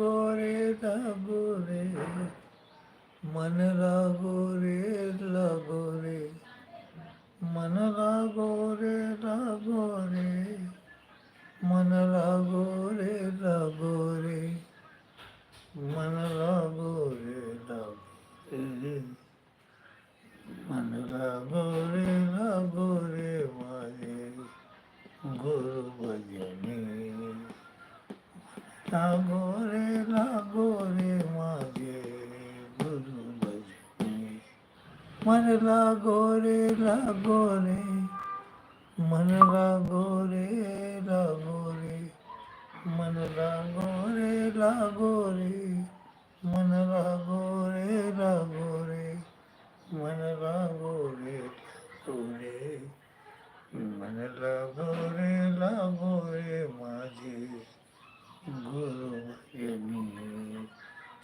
हो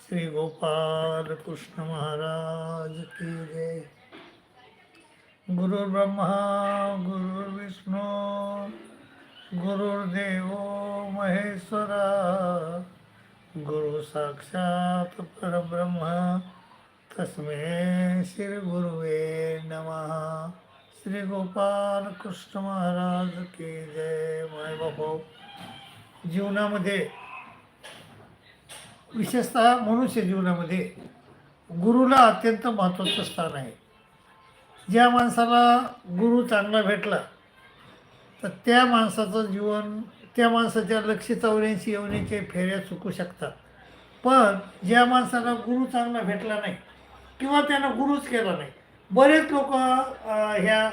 श्री गोपाल कृष्ण महाराज की जय। गुरुर्ब्रह्मा गुरुर्विष्णू गुरुर्देव महेश्वरा गुरु साक्षात परब्रह्म तस्मै श्री गुरुवे नमः। श्री गोपाल कृष्ण महाराज की जय माय बाबा जीवनामध्ये विशेषतः मनुष्य जीवनामध्ये गुरुला अत्यंत महत्त्वाचं स्थान आहे. ज्या माणसाला गुरु चांगला भेटला तर त्या माणसाचं जीवन त्या माणसाच्या लक्ष चौऱ्याऐंशी येवण्याचे फेऱ्या चुकू शकतात. पण ज्या माणसाला गुरु चांगला भेटला नाही किंवा त्यानं गुरुच केला नाही बरेच लोक ह्या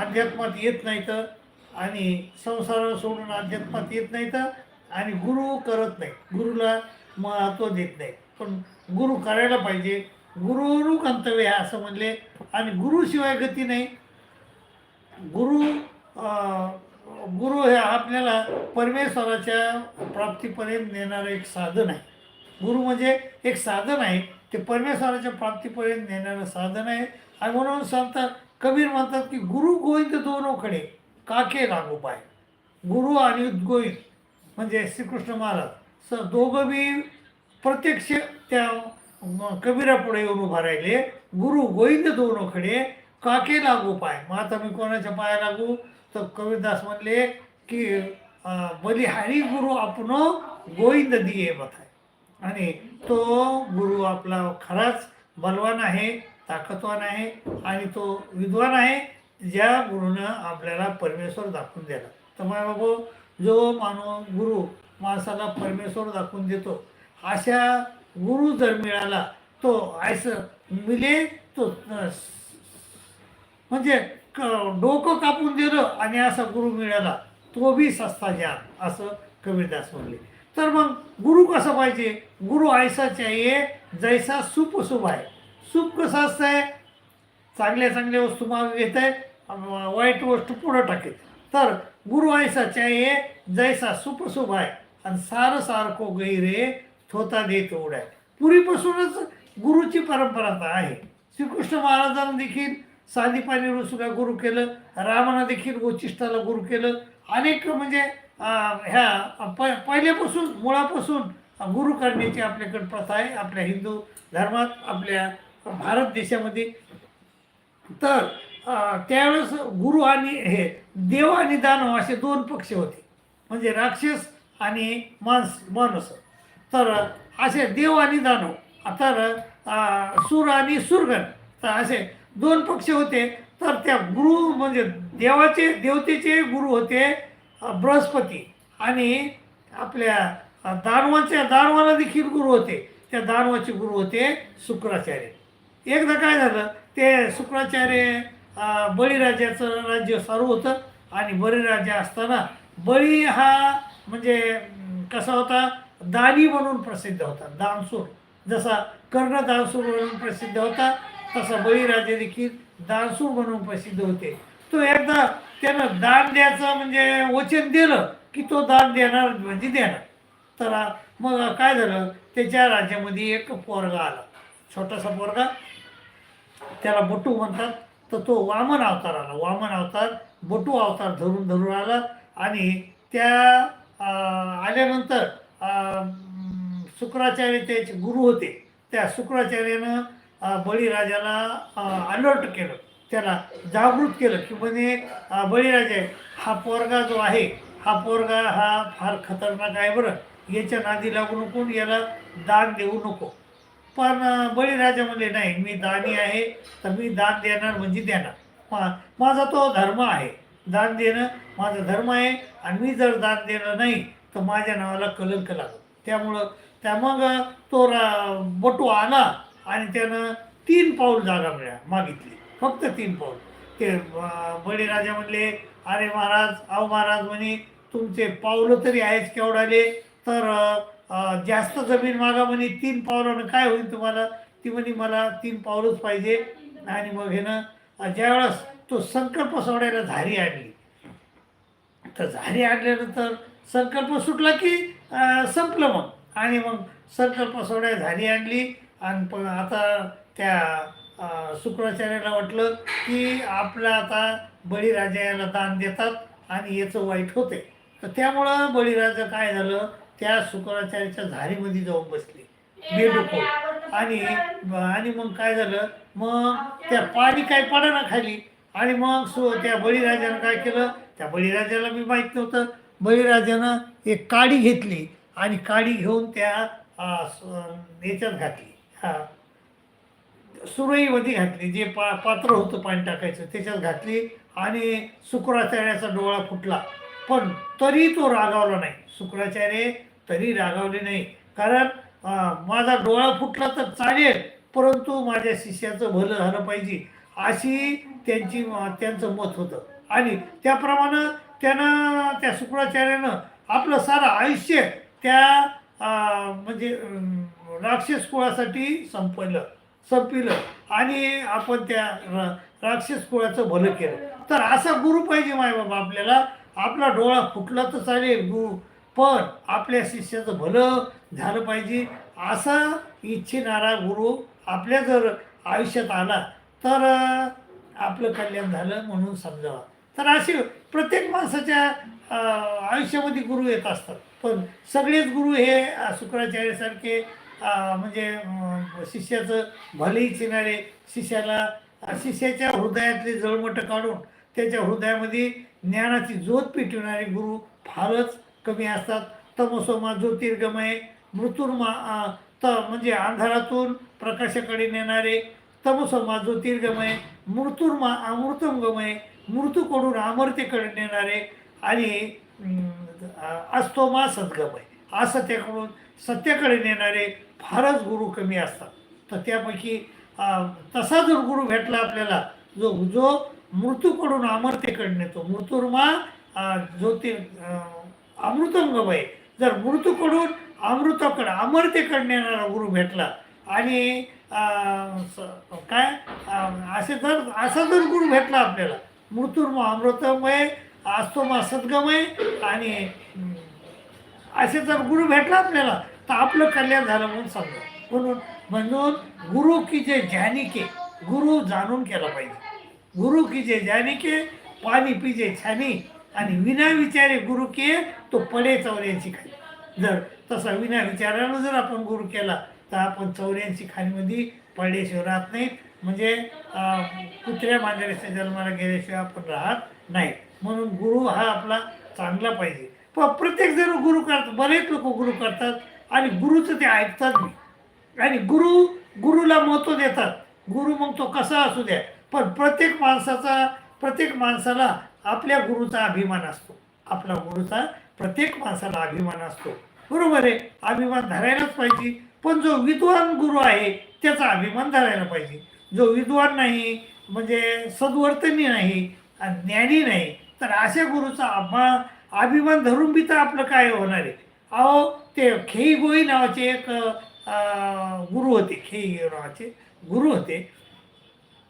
अध्यात्मात येत नाहीत आणि संसार सोडून अध्यात्मात येत नाहीत आणि गुरु करत नाही. गुरुला महत्त्व देत नाही. पण गुरु करायला पाहिजे. गुरुरू गंतव्य आहे असं म्हणले. आणि गुरुशिवाय गती नाही. गुरु गुरु हे आपल्याला परमेश्वराच्या प्राप्तीपर्यंत नेणारं एक साधन आहे. गुरु म्हणजे एक साधन आहे. ते परमेश्वराच्या प्राप्तीपर्यंत नेणारं साधन आहे. आणि म्हणून सांगतात कबीर म्हणतात की गुरु गोविंद दोनोकडे काके लागू पाय गुरु आणि गोविंद म्हणजे श्रीकृष्ण महाराज. स दोघं बी प्रत्यक्ष त्या कबीरापुढे येऊन उभा राहिले. गुरु गोविंद दोनोकडे काके लागू पाय. मग आता मी कोणाच्या पाया लागू? तर कबीरदास म्हणले की बलिहारी गुरु आपण गोविंद दिये बथाय आणि तो गुरु आपला खराच बलवान आहे ताकदवान आहे आणि तो विद्वान आहे ज्या गुरुनं आपल्याला परमेश्वर दाखवून दिला. तर माझ्या बाबू जो माणूस गुरु माणसाला परमेश्वर दाखवून देतो. अशा गुरु जर मिळाला तो ऐसं मिले तो म्हणजे क- डोकं कापून दिलं आणि असा गुरु मिळाला तो बी सस्ता ज्ञान असं कबीरदास म्हणले. तर मग गुरु कसा पाहिजे? गुरु ऐसा ये जैसा सुप शुभ आहे. सूप कसं आहे चांगल्या चांगल्या वस्तू मागे घेत आहे वाईट वस्तू पुढं टाकेल तर गुरु ऐसा ये जैसा सुप शुभ आहे. आणि सार सारखो गैरे थोता देत उडाय पूर्वीपासूनच गुरुची परंपरा आहे. श्रीकृष्ण महाराजांना देखील साधीपाणी ऋषूला गुरु केलं. रामानं देखील वचिष्ठाला गुरु केलं. अनेक म्हणजे ह्या प पहिल्यापासून मुळापासून गुरु करण्याची आपल्याकडे प्रथा आहे. आपल्या हिंदू धर्मात आपल्या भारत देशामध्ये. तर त्यावेळेस गुरु आणि हे देव आणि दानव असे दोन पक्ष होते. म्हणजे राक्षस आणि माणस माणसं. तर असे देव आणि दानव तर सूर आणि सुरगण. तर असे दोन पक्ष होते. तर त्या गुरु म्हणजे देवाचे देवतेचे गुरु होते बृहस्पती. आणि आपल्या दानवांच्या दानवाच्या दानवाला देखील गुरु होते. त्या दानवाचे गुरु होते शुक्राचार्य. एकदा काय झालं? ते शुक्राचार्य बळीराजाचं राज्य सारू होतं. आणि बळीराजा असताना बळी हा म्हणजे कसा होता? दानी म्हणून प्रसिद्ध होता दानसूर. जसा कर्ण दानसूर म्हणून प्रसिद्ध होता तसा बळीराजे देखील दानसूर म्हणून प्रसिद्ध होते. तो एकदा त्यानं दान द्यायचं म्हणजे वचन दिलं की तो दान देणार म्हणजे देणार. तर मग काय झालं? त्याच्या राज्यामध्ये एक पोरगा आला. छोटासा पोरगा. त्याला बटू म्हणतात. तर तो वामन अवतार आला. वामन अवतार बटू अवतार धरून धरून आला आणि त्या आल्यानंतर शुक्राचार्य त्याचे गुरु होते त्या शुक्राचार्यानं बळीराजाला अलर्ट केलं. त्याला जागृत केलं की म्हणे बळीराजा हा पोरगा जो आहे हा पोरगा हा फार खतरनाक आहे बरं. याच्या नादी लागू नको याला दान देऊ नको. पण बळीराजा म्हणले नाही मी दानी आहे तर मी दान देणार म्हणजे देणार. मा माझा तो धर्म आहे. दान देणं माझा धर्म आहे आणि मी जर दान देणं नाही तर माझ्या नावाला कलंक लागत त्यामुळं त्या मग तो रा बटू आला आणि त्यानं तीन पाऊल जागा मिळा मागितली. फक्त तीन पाऊल. ते अं, बळीराजा म्हणले अरे महाराज अहो महाराज म्हणे तुमचे पावलं तरी आहेच केवढाले तर जास्त जमीन मागा म्हणे तीन पावलानं काय होईल तुम्हाला? ती म्हणे मला तीन पावलंच पाहिजे. आणि मग हे ना ज्यावेळेस तो संकल्प सोडायला झारी आणली. तर झारी आणल्यानंतर संकल्प सुटला की संपलं मग. आणि मग संकल्प सोडायला झारी आणली. आणि पण आता त्या शुक्राचार्याला वाटलं की आपला आता बळीराजा याला दान देतात आणि याचं वाईट होते तर त्यामुळं बळीराजा काय झालं? त्या शुक्राचार्याच्या झारीमध्ये जाऊन बसले. बेडूक आणि आणि मग काय झालं? मग त्या पाणी काय पडा खाली? आणि मग सो त्या बळीराजानं काय केलं? त्या बळीराजाला मी माहीत नव्हतं. बळीराजानं एक काडी घेतली आणि काडी घेऊन त्या याच्यात घातली. सुरईमध्ये घातली. जे पा पात्र होतं पाणी टाकायचं त्याच्यात घातली आणि शुक्राचार्याचा डोळा फुटला. पण तरी तो रागावला नाही. शुक्राचार्य तरी रागावले नाही. कारण माझा डोळा फुटला तर चालेल परंतु माझ्या शिष्याचं भलं झालं पाहिजे. अशी त्यांची त्यांचं मत होतं. आणि त्याप्रमाणे त्यानं त्या शुक्राचार्यानं आपलं सारं आयुष्य त्या म्हणजे राक्षस कुळासाठी संपलं संपिलं. आणि आपण त्या राक्षस कुळाचं भलं केलं. तर असा गुरु पाहिजे मायबाबा आपल्याला. आपला डोळा फुटला तर चालेल गुरु. पण आपल्या शिष्याचं भलं झालं पाहिजे. असा इच्छिणारा गुरु आपल्या जर आयुष्यात आला तर आपलं कल्याण झालं म्हणून समजावा. तर असे प्रत्येक माणसाच्या आयुष्यामध्ये गुरु येत असतात. पण सगळेच गुरु हे शुक्राचार्यासारखे म्हणजे शिष्याचं भलेही चिनारे शिष्याला शिष्याच्या हृदयातले जळमटं काढून त्याच्या हृदयामध्ये ज्ञानाची ज्योत पेटवणारे गुरु फारच कमी असतात. तमसोमा ज्योतिर्गमय मृत्युर्मा त म्हणजे अंधारातून प्रकाशाकडे नेणारे तमसोमा ज्योतिर्गमय मृत्युर्मा अमृतंगमय मृत्यूकडून अमरतेकडे नेणारे आणि अस्तोमा सद्गमय. असत्याकडून सत्याकडे नेणारे फारच गुरु कमी असतात. तर त्यापैकी तसा जर गुरु भेटला आपल्याला जो जो मृत्यूकडून अमरतेकडे नेतो मृत्युर्मा अं, अमृतंगमय जर मृत्यूकडून अमृताकडे अमरतेकडे नेणारा गुरु भेटला आणि काय? असे जर असा जर गुरु भेटला आपल्याला मृत्युर्मा अमृतमय आस्तोमा सद्गमय आणि असे जर गुरु भेटला आपल्याला तर आपलं कल्याण झालं म्हणून समजा म्हणून म्हणून गुरु की जे ज्ञानिके गुरु जाणून केला पाहिजे. गुरु की जे ज्ञानिके पाणी पिजे छानी आणि विना विचारे गुरु के तो पडे चौऱ्याची खाली. जर तसा विना विचारानं जर आपण गुरु केला तर आपण चौऱ्याऐंशी खाणीमध्ये पडल्याशिवाय राहत नाहीत म्हणजे कुत्र्या मांजऱ्याच्या जन्माला गेल्याशिवाय आपण राहत नाही. म्हणून गुरु हा आपला चांगला पाहिजे. पण प्रत्येक जण गुरु करतात बरेच लोक गुरु करतात आणि गुरुचं ते ऐकतात मी आणि गुरु गुरुला महत्त्व देतात. गुरु मग तो कसा असू द्या. पण प्रत्येक माणसाचा प्रत्येक माणसाला आपल्या गुरुचा अभिमान असतो. आपला गुरुचा प्रत्येक माणसाला अभिमान असतो. बरोबर आहे? अभिमान धरायलाच पाहिजे. पण जो विद्वान गुरु आहे त्याचा अभिमान धरायला पाहिजे. जो विद्वान नाही म्हणजे सद्वर्तनी नाही ज्ञानी नाही तर अशा गुरुचा अभा अभिमान धरून बी तर आपलं काय होणार आहे? अहो ते खेई गोई नावाचे एक गुरु होते खेई नावाचे गुरु होते.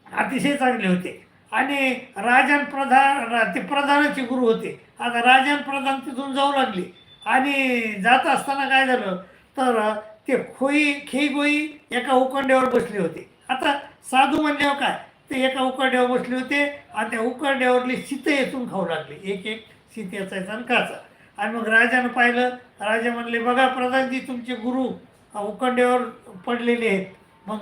अतिशय चांगले होते. आणि राजन प्रधान ते प्रधानाचे गुरु होते. आता राजन प्रधान तिथून जाऊ लागले. आणि जात असताना काय झालं? तर ते खोई खेगोई एका उकंड्यावर बसले होते. आता साधू म्हणल्यावर काय? ते एका उकंड्यावर बसले होते आणि त्या उकंड्यावरली सीते येथून खाऊ लागले. एक एक सीतेचा याचायचा आणि काचा आणि मग राजानं पाहिलं राजा म्हणले बघा प्रधानजी तुमचे गुरु उकंड्यावर पडलेले आहेत. मग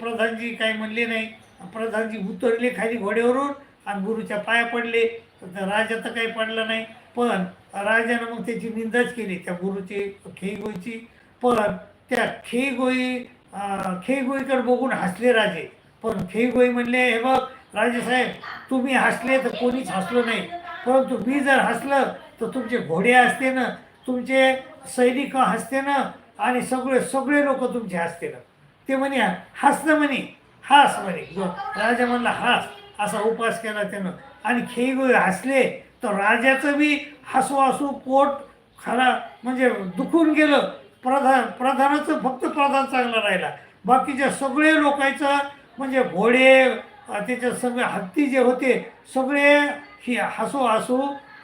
प्रधानजी काही म्हणले नाही. प्रधानजी उतरले खाली घोड्यावरून आणि गुरुच्या पाया पडले. तर राजा तर काही पडला नाही. पण राजानं मग त्याची निंदाच केली. त्या गुरुची खेईगोईची पण त्या खेईगोई अं, खेईगोईकडे बघून हसले राजे. पण खेईगोई म्हणले हे बघ राजेसाहेब तुम्ही हसले तर कोणीच हसलं नाही. परंतु मी जर हसलं तर तुमचे घोडे असते ना तुमचे सैनिक हसते ना आणि सगळे सगळे लोक तुमचे हसते ना. ते म्हणे हसणं म्हणे हास म्हणे. राजा म्हणला हास असा उपास केला त्यानं. आणि खेळगोळे हसले तर राजाचं बी हसू हसू पोट खरा म्हणजे दुखून गेलं. प्रधान प्रधानाचं फक्त प्रधान चांगला राहिला. बाकीच्या सगळे लोकांचं म्हणजे घोडे अं, त्याच्या सगळे हत्ती जे होते सगळे ही हसू हसू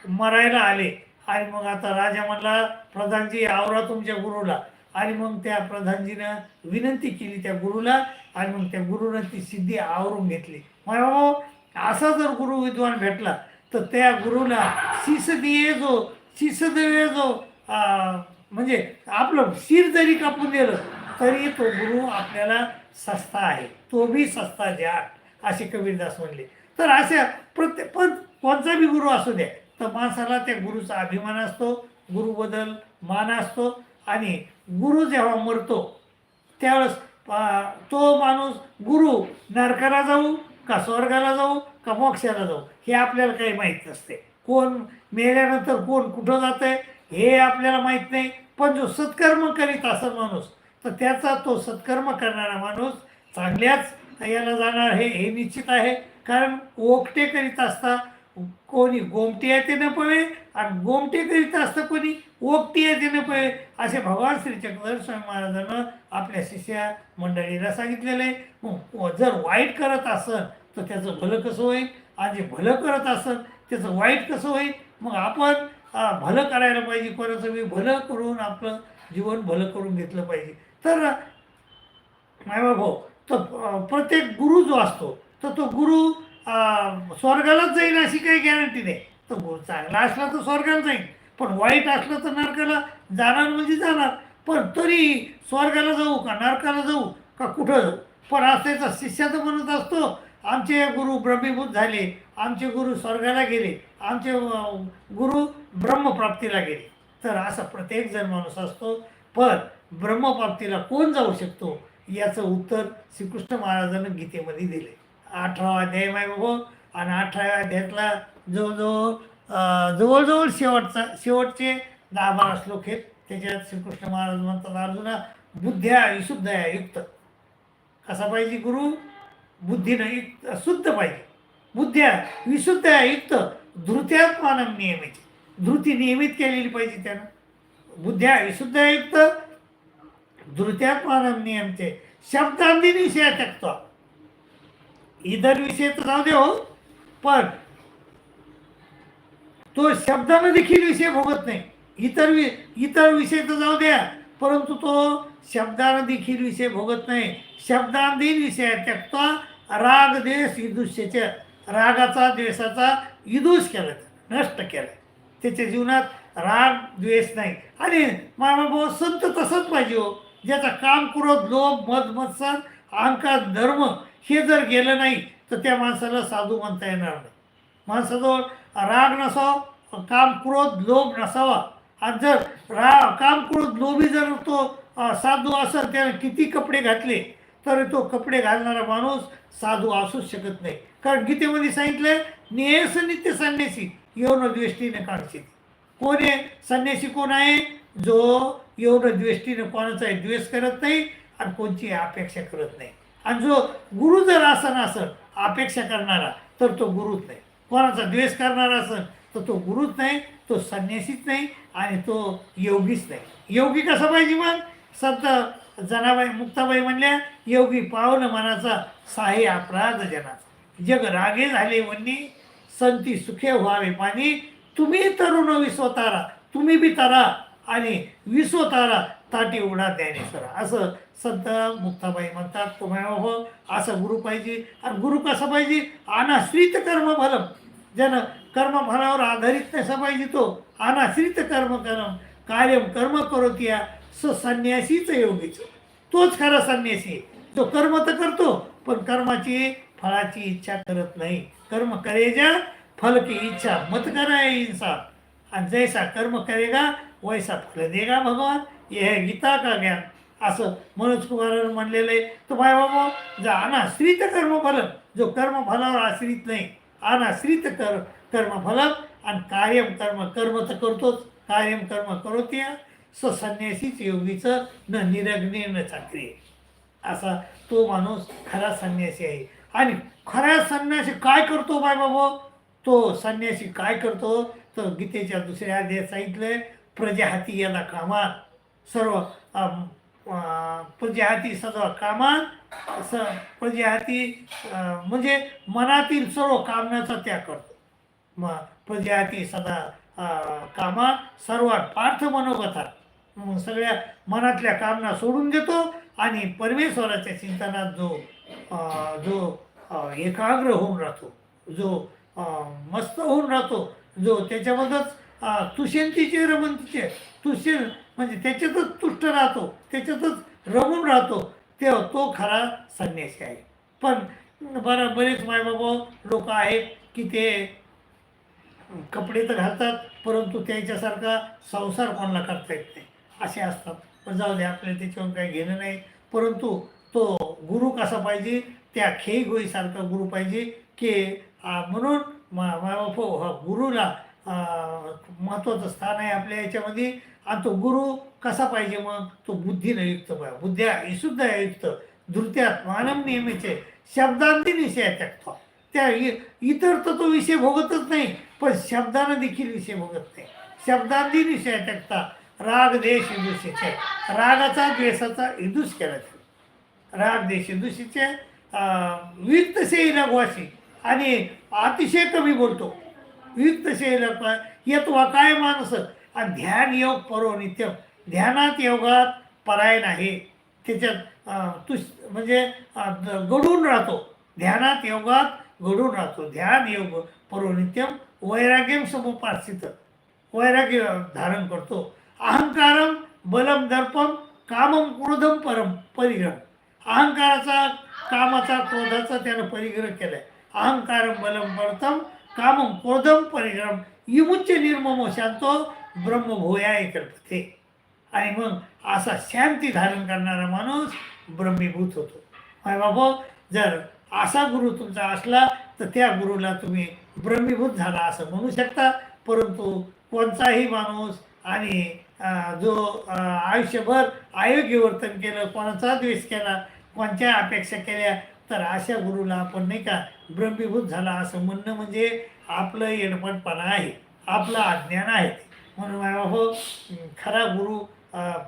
मरायला आले. आणि मग आता राजा म्हणला प्रधानजी आवरा तुमच्या गुरुला. आणि मग त्या प्रधानजीनं विनंती केली त्या गुरुला आणि मग त्या गुरुनं ती सिद्धी आवरून घेतली. मग असा जर गुरु विद्वान भेटला तर त्या गुरुला शिस दिये जो शिस दिये जो म्हणजे आपलं शिर जरी कापून दिलं तरी तो गुरु आपल्याला सस्ता आहे. तो बी सस्ता द्या असे कबीरदास म्हणले. तर अशा प्रत्येक पण कोणता बी गुरु असू द्या तर माणसाला त्या गुरुचा अभिमान असतो गुरुबद्दल मान असतो आणि गुरु जेव्हा मरतो त्यावेळेस तो माणूस गुरु नरकाला जाऊ का स्वर्गाला जाऊ? का मोक्षाला जाऊ? हे आपल्याला काही माहीत नसते. कोण मेल्यानंतर कोण कुठं जात आहे हे आपल्याला माहीत नाही. पण जो सत्कर्म करीत असेल माणूस तर त्याचा तो सत्कर्म करणारा माणूस चांगल्याच याला जाणार हे हे निश्चित आहे. कारण ओकटे करीत असता कोणी गोमटी येते न पळे आणि गोमटे करीत असतं कोणी ओकटी येते न पळे असे भगवान श्री चक्रधर स्वामी महाराजांना आपल्या शिष्या मंडळीला सांगितलेलं आहे. मग जर वाईट करत असेल तर त्याचं भलं कसं होईल? आणि जे भलं करत असत त्याचं वाईट कसं होईल? मग आपण भलं करायला पाहिजे. कोणाचं मी भलं करून आपलं जीवन भलं करून घेतलं पाहिजे. तर मायबा भाऊ तर प्रत्येक गुरु जो असतो तर तो गुरु स्वर्गालाच जाईल अशी काही गॅरंटी नाही. तर गुरु चांगला असला तर स्वर्गाला जाईल. पण वाईट असलं तर नरकाला जाणार म्हणजे जाणार. पण तरी स्वर्गाला जाऊ का नरकाला जाऊ का कुठं जाऊ? पण आज त्याचा शिष्य तर म्हणत असतो आमचे गुरु ब्रह्मीभूत झाले आमचे गुरु स्वर्गाला गेले आमचे गुरु ब्रह्मप्राप्तीला गेले. तर असा प्रत्येक जण माणूस असतो पण ब्रह्मप्राप्तीला कोण जाऊ शकतो? याचं उत्तर श्रीकृष्ण महाराजांनी गीतेमध्ये दिले अठरावा अध्याय माय बाबा आणि अठराव्या अध्यायातला जवळजवळ जवळजवळ शेवटचा शेवटचे दहा बारा श्लोक आहेत. त्याच्यात श्रीकृष्ण महाराज म्हणतात अर्जुना बुद्ध्या विशुद्ध युक्त. कसा पाहिजे गुरु? बुद्धीनं युक्त शुद्ध पाहिजे. बुद्ध्या विशुद्ध युक्त धृत्यात्मान नियमित. धृती नियमित केलेली पाहिजे त्यानं. बुद्ध्या विशुद्ध युक्त धृत्यात नियमते. शब्दांनी विषय टाकतो इतर विषय तर जाऊ दे हो. पण तो शब्दानं देखील विषय भोगत नाही. इतर वि इतर विषय तर जाऊ द्या. परंतु तो शब्दाला देखील विषय भोगत नाही. शब्दांधीन विषय त्यक्ता राग द्वेष विदुष्याच्या रागाचा द्वेषाचा विदूष केला नष्ट केला त्याच्या जीवनात राग द्वेष नाही. आणि मामा भाऊ संत तसंच पाहिजे हो. ज्याचा काम क्रोध लोभ मध मत्सर अहंकार धर्म हे जर गेलं नाही तर त्या माणसाला साधू म्हणता येणार नाही. माणसाजवळ राग नसावा काम क्रोध लोभ नसावा. आणि जर रा काम क्रोध लोभी जर तो साधू असं त्याने किती कपडे घातले तर तो कपडे घालणारा माणूस साधू असूच शकत नाही. कारण गीतेमध्ये सांगितलं नियस नित्य संन्यासी यौन द्वेष्टीने काढशील कोण आहे? संन्यासी कोण आहे? जो यौन द्वेष्टीने कोणाचाही द्वेष करत नाही आणि कोणची अपेक्षा करत नाही. आणि जो गुरु जर असं असेल अपेक्षा करणारा तर तो गुरुच नाही. कोणाचा द्वेष करणारा असेल तर तो गुरुच नाही तो संन्यासीच नाही आणि तो योगीच नाही. योगी कसा पाहिजे मग? संत जनाबाई मुक्ताबाई म्हणल्या योगी पावन मनाचा साहे अपराध जनाचा जग रागे झाले वन्नी संती सुखे व्हावे पाणी तुम्ही तरुण विश्वतारा तुम्ही बी तारा आणि विश्वतारा ताटी उडा ज्ञानेश्वरा. असं संत मुक्ताबाई म्हणतात तुम्हाला हो असं गुरु पाहिजे. आणि गुरु कसा पाहिजे? अनाश्रित कर्मफलम ज्यानं कर्मफलावर आधारित नसा पाहिजे तो अनाश्रित कर्म कर्म कार्यम कर्म करोतिया स संन्यासीच योगीच तोच खरा संन्यासी जो तो कर्म तर करतो पण कर्माची फळाची इच्छा करत नाही. कर्म करेजा फल की इच्छा. मत करा इंसान आणि जैसा कर्म करेगा वैसा फल देगा भगवान. हे गीता का ज्ञान. असं मनोज कुमारानं म्हणलेलं आहे. तर माय बाबा जो अनाश्रित कर्मफल जो कर्मफलावर आश्रित नाही अनाश्रित कर कर्मफल आणि कायम कर्म कर्म तर करतोच. कायम कर्म करोत्या. स संन्यासीच योगीचं न निरग्ने न चाकरी. असा तो माणूस खरा संन्यासी आहे. आणि खरा संन्यासी काय करतो बाय बाबा तो संन्यासी काय करतो? तर गीतेच्या दुसऱ्या अध्यायात सांगितलंय प्रजाहाती याला कामात सर्व प्रजाहाती सदा कामात स प्रजाहाती म्हणजे मनातील सर्व कामनाचा त्याग करतो. म प्रजाती सदा कामा कामात सर्वात पार्थ मनोगतात. सगळ्या मनातल्या कामना सोडून देतो आणि परमेश्वराच्या चिंतनात जो जो एकाग्र होऊन राहतो जो मस्त होऊन राहतो जो त्याच्यामध्येच तुष्यंतीचे रमंतीचे तुष्य म्हणजे त्याच्यातच तुष्ट राहतो त्याच्यातच रमून राहतो ते तो खरा संन्यासी आहे. पण बरं बरेच मायबाबा लोक आहेत की ते कपडे तर घालतात परंतु त्यांच्यासारखा संसार कोणाला करता येत नाही. असे असतात. पण जाऊ दे आपल्याला त्याच्यावर काही घेणं नाही. परंतु तो गुरु कसा पाहिजे? त्या खेई गोईसारखा गुरु पाहिजे की म्हणून मा मायबाप हा गुरुला महत्त्वाचं स्थान आहे आपल्या याच्यामध्ये. आणि तो गुरु कसा पाहिजे मग? तो बुद्धीनं युक्त पाहिजे बुद्ध्या विशुद्ध युक्त. धृत्यात मानव नेहमीचे शब्दांती विषय त्यक्ता त्या इ- इतर तर तो विषय भोगतच नाही पण शब्दानं देखील विषय भोगत नाही. शब्दांती विषय त्याकता राग देश विदुषीचे रागाचा द्वेषाचा इदूस केला जातो. राग देश दूषितचे विक्त शैल आणि अतिशय कमी बोलतो. विक्त शैल येतवा काय माणस आणि ध्यान योग परो नित्य ध्यानात योगात परायण आहे. त्याच्यात तुष म्हणजे घडून द- राहतो. ध्यानात योगात घडून राहतो. ध्यान योग परो नित्यम. वैराग्यम समुपार्थित वैराग्य धारण करतो. अहंकारम बलम दर्पम कामम क्रोधम परम परिग्रह. अहंकाराचा कामाचा क्रोधाचा त्यानं परिग्रह केलाय. अहंकारम बलम परतम कामम क्रोधम परिग्रम इमुच्च निर्ममो शांतो ब्रह्मभूया कल्पते आणि मग असा शांती धारण करणारा माणूस ब्रह्मीभूत होतो. माय बाबा जर असा गुरु तुमचा असला तर त्या गुरुला तुम्ही ब्रह्मीभूत झाला असं म्हणू शकता. परंतु कोणताही माणूस आणि जो आयुष्यभर आयोग्य वर्तन केलं कोणाचा द्वेष केला कोणत्या अपेक्षा केल्या तर अशा गुरुला आपण नाही का ब्रह्मीभूत झाला असं म्हणणं म्हणजे आपलं येणपणपणा आहे आपलं अज्ञान आहे. म्हणून माझ्या हो खरा गुरु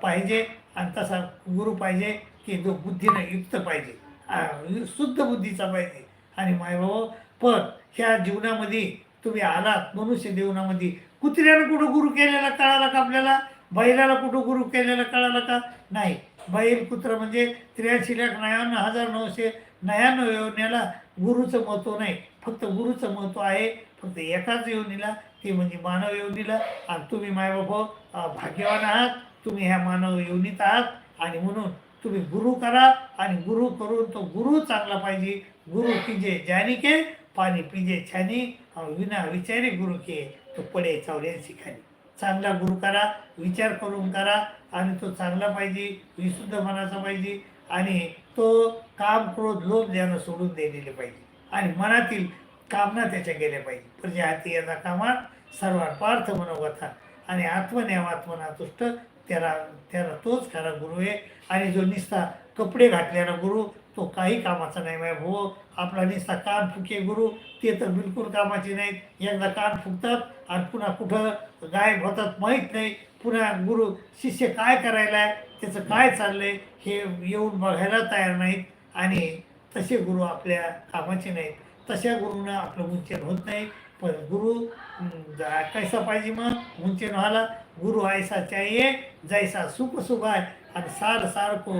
पाहिजे आणि तसा गुरु पाहिजे की जो बुद्धीनं युक्त पाहिजे शुद्ध बुद्धीचा पाहिजे. आणि मायबाबा पण ह्या जीवनामध्ये तुम्ही आलात मनुष्य जीवनामध्ये कुत्र्यानं कुठं गुरु केलेला कळाला का आपल्याला बैलाला कुठं गुरु केलेलं कळालं का? नाही. बैल कुत्र म्हणजे त्र्याऐंशी लाख नव्याण्णव हजार नऊशे नव्याण्णव योजनेला गुरुचं महत्त्व नाही. फक्त गुरुचं महत्त्व आहे. फक्त एकाच योजनेला ते म्हणजे मानव योजनेला. आणि तुम्ही माय बाबा भाग्यवान आहात. तुम्ही ह्या मानव योजनेत आहात. आणि म्हणून तुम्ही गुरु करा. आणि गुरु करून तो गुरु चांगला पाहिजे. गुरु पिजे ज्यानी के पाणी पिजे छानी. विना विचारी गुरु के. तो पडे चावले खाली. चांगला गुरु करा विचार करून करा आणि तो चांगला पाहिजे विशुद्ध मनाचा पाहिजे आणि तो काम क्रोध लोभ द्यानं सोडून दिलेले पाहिजे आणि मनातील कामना त्याच्या गेल्या पाहिजे. प्रजे हाती याचा कामात सर्वात पार्थ मनोगथा आणि आत्मनेवात्मना तुष्ट त्याला त्याला तोच खरा गुरु आहे. आणि जो निस्ता कपडे घातलेला गुरु तो काही कामाचा नाही माय भो आपला निस्ता कान फुके गुरु ते तर बिलकुल कामाचे नाहीत. एकदा कान फुकतात आणि पुन्हा कुठं गायब होतात माहीत नाही. पुन्हा गुरु शिष्य काय करायला आहे त्याचं काय चाललंय हे येऊन बघायला तयार नाहीत. आणि तसे गुरु आपल्या कामाचे नाहीत. तशा गुरुंना आपलं उंचन होत नाही. पण गुरु कैसा पाहिजे मग? उंचे व्हायला. गुरु ऐसा चाहिए जैसा सुख सुख आहे. आणि सार सारखो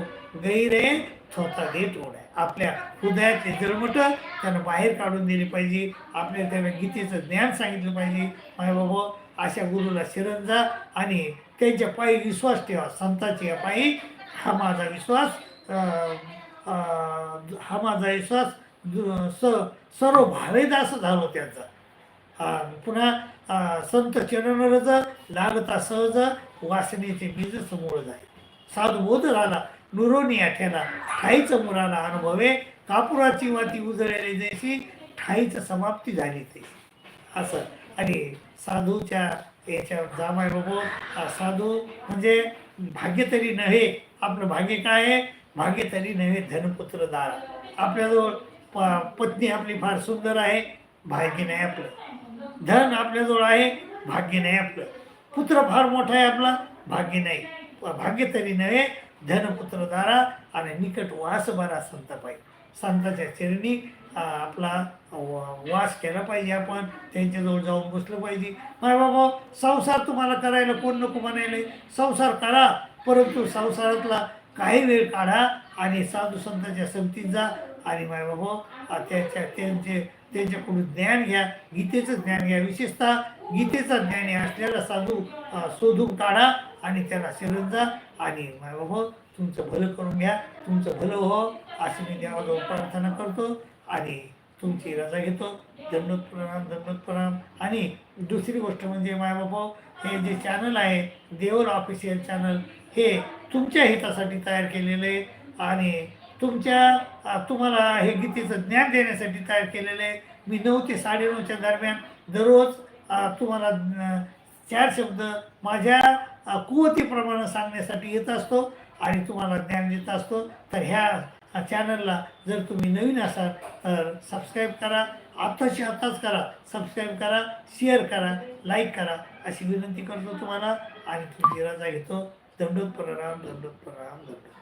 गैरे स्वतः देत टोड आहे आपल्या हृदयातले जलमट त्यानं बाहेर काढून दिले पाहिजे. आपल्या त्याला गीतेचं ज्ञान सांगितलं पाहिजे. माय बाबा अशा गुरुला शरण जा आणि त्यांच्या पायी विश्वास ठेवा. संतांच्या पायी हा माझा विश्वास हा माझा विश्वास स सर्व भावेद असं झालं त्यांचा. पुन्हा संत चरणरज लागता सहज वासनेचे बीज समोर जाय. साधू बोध झाला नुरोनी आठ्याला ठाईच मुराला अनुभवे कापुराची वाती उजळलेली जैशी ठाईच समाप्ती झाली ते. असं. आणि साधूच्या याच्यावर जामाय बाबू. हा साधू म्हणजे भाग्य तरी नव्हे आपलं भाग्य काय आहे? भाग्य तरी नव्हे धनपुत्र दार. आपल्याजवळ प पत्नी आपली फार सुंदर आहे भाग्य नाही आपलं. धन आपल्याजवळ आहे भाग्य नाही आपलं. पुत्र फार मोठा आहे आपला भाग्य नाही. भाग्य तरी नव्हे धनपुत्र दारा आणि निकट वास बरा संत पाहिजे. संताच्या चरणी आपला वास केला पाहिजे आपण त्यांच्याजवळ जाऊन बसलं पाहिजे. माय बाबा संसार तुम्हाला करायला कोण नको म्हणायला? संसार करा परंतु संसारातला काही वेळ काढा आणि साधू संतांच्या संगतीत जा. आणि माय बाबा त्याच्या त्यांचे त्यांच्याकडून ज्ञान घ्या गीतेचं ज्ञान घ्या विशेषतः. गीतेचं ज्ञान हे असलेला साधू शोधून काढा आणि त्याला शरण जा. आणि माय बाबा तुमचं भलं करून घ्या तुमचं भलं हो अशी मी देवाजवळ प्रार्थना करतो. आणि तुमची रजा घेतो. दंडोत प्रणाम दंडोत प्रणाम. आणि दुसरी गोष्ट म्हणजे मायबाबा हे जे चॅनल आहे देवल ऑफिशियल चॅनल हे तुमच्या हितासाठी तयार केलेलं आहे. आणि तुमच्या तुम्हाला हे गीतेचं ज्ञान देण्यासाठी तयार केलेलं आहे. मी नऊ ते साडेनऊच्या दरम्यान दररोज तुम्हाला चार शब्द माझ्या कुवतीप्रमाणे सांगण्यासाठी येत असतो आणि तुम्हाला ज्ञान देत असतो. तर ह्या चॅनलला जर तुम्ही नवीन असाल तर सबस्क्राईब करा. आत्ताशी आत्ताच करा. सबस्क्राईब करा शेअर करा लाईक करा. अशी विनंती करतो तुम्हाला. आणि तुमची रजा घेतो. दंडोत प्रणाम दंडोत प्रणाम दमडत